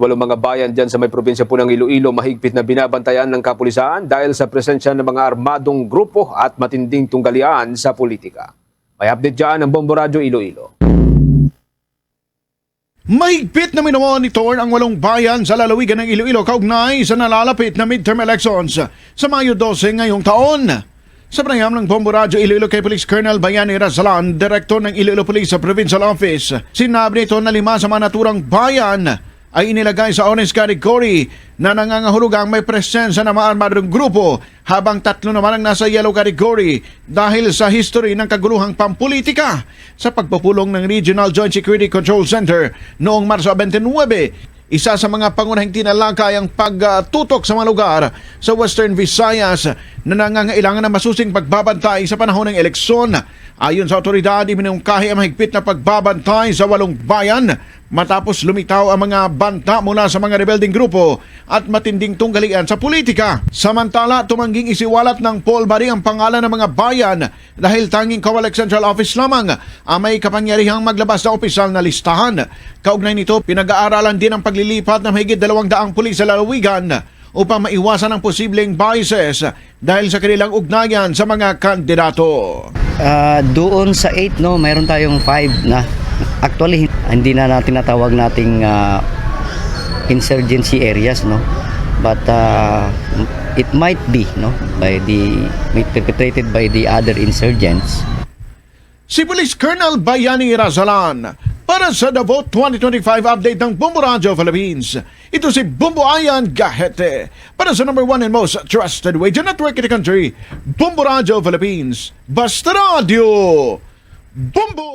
Walong mga bayan dyan sa may probinsya po ng Iloilo mahigpit na binabantayan ng kapulisan dahil sa presensya ng mga armadong grupo at matinding tunggalian sa politika. May update dyan ng Bombo Radyo Iloilo. Mahigpit na minomonitor ang walong bayan sa lalawigan ng Iloilo kaugnay sa nalalapit na midterm elections sa Mayo 12 ngayong taon. Sa panayam ng Bombo Radyo Iloilo kay Police Colonel Bayani Razalan, Direktor ng Iloilo Police sa Provincial Office, sinabi nito na lima sa mga naturang bayan ay inilagay sa orange category na nangangahulugang may presensya ng mga armadong grupo habang tatlo naman ang nasa yellow category dahil sa history ng kaguluhang pampolitika sa pagpupulong ng Regional Joint Security Control Center noong Marso 29 isa sa mga pangunahing tinalakay ang pagtutok sa mga lugar sa Western Visayas na nangangailangan ng masusing pagbabantay sa panahon ng eleksyon. Ayon sa otoridad, iminungkahi ang mahigpit na pagbabantay sa walong bayan matapos lumitaw ang mga banta mula sa mga rebelding grupo at matinding tunggalian sa politika. Samantala, tumangging isiwalat ng Paul Bari ang pangalan ng mga bayan dahil tanging Kawalek Central Office lamang ang may kapangyarihang maglabas ng opisyal na listahan. Kaugnay nito, pinag-aaralan din ang paglilipat ng mahigit dalawang daang pulis sa lalawigan upang maiwasan ang posibleng biases dahil sa kanilang ugnayan sa mga kandidato. Ah, doon sa 8 no, mayroon tayong 5 na actually hindi na natin natawag nating ah, insurgency areas no. But ah, it might be no by the perpetrated by the other insurgents. Si Police Colonel Bayani Razalan para sa Vote 2025 update ng Bumbo Radio Philippines. Ito si Bumbo Ayan Gahete para sa number one and most trusted radio network in the country, Bumbo Radio Philippines. Basta Radio! Bumbo!